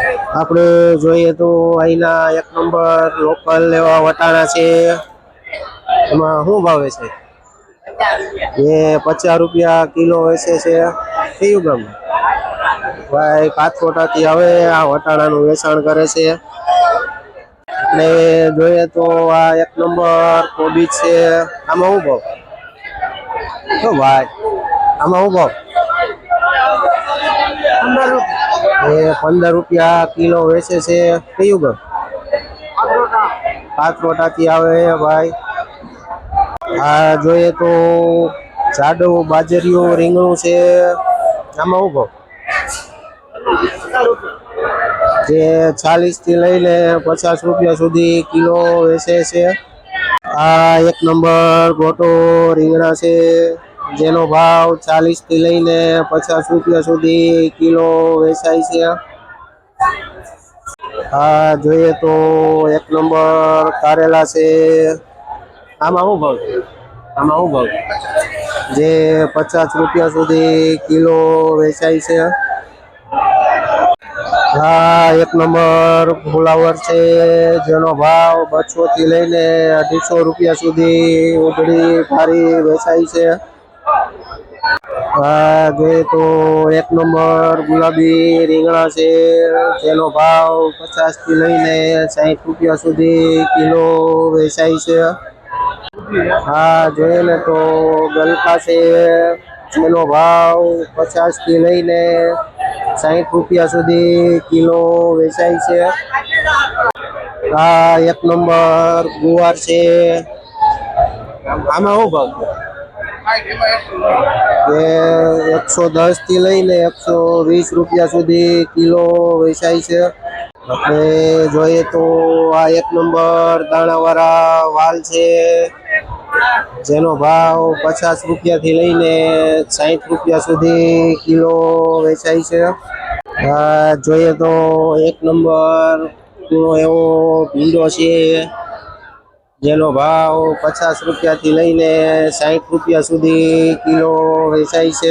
આપણે જોઈએ તો અહીંના એક નંબર લોકલ એવા વટાણા છે. એમાં શું ભાવે છે? એ પચાસ રૂપિયા કિલો વેચે છે. કયું ગામ? ભાઈ કાથરોટાથી હવે આ વટાણાનું વેચાણ કરે છે. ને જોઈએ તો આ એક નંબર કોબીજ છે. આમાં શું ભાવ? ભાઈ? આમાં શું ભાવ? પંદર રૂપિયા કિલો વેચે છે. કયું ગામ? કાથરોટાથી આવે ભાઈ. આ જોઈએ તો જાડો બાજરીયું રીંગણું છે. આમાં ઊભો જે ચાલીસથી લઈને પચાસ રૂપિયા સુધી કિલો વેચે છે. આ એક નંબર ગોટો રીંગણા છે. જેનો ભાવ ચાલીસથી લઈને પચાસ રૂપિયા સુધી કિલો વેચાય છે. આ જોઈએ તો એક નંબર કારેલા છે. આમાં શું ભાવ આમાં શું ભાવ જે પચાસ રૂપિયા સુધી કિલો વેચાય છે. હા, એક નંબર ફુલાવર છે, જેનો ભાવ બસો થી લઈને અઢીસો રૂપિયા સુધી ઉગડી ભારી વેચાય છે. હા જોઈએ તો એક નંબર ગુલાબી રીંગણા છે. જેનો ભાવ પચાસથી લઈને સાઠ રૂપિયા સુધી કિલો વેચાય છે. હા જોઈએ ને તો ગલકા છે. જેનો ભાવ પચાસથી લઈને સાઠ રૂપિયા સુધી કિલો વેચાય છે. હા, એક નંબર ગુવાર છે. આમાં શું ભાવ એ એકસો દસથી લઈને એકસો વીસ રૂપિયા સુધી કિલો વેચાય છે. આપણે જોઈએ તો આ એક નંબર દાણાવાળા વાલ છે. જેનો ભાવ પચાસ રૂપિયા થી લઈને સાઠ રૂપિયા સુધી કિલો વેચાય છે. જોઈએ તો એક નંબર એવો ભીંડો છે. જેનો ભાવ પચાસ રૂપિયાથી લઈને સાઠ રૂપિયા સુધી કિલો વેચાય છે.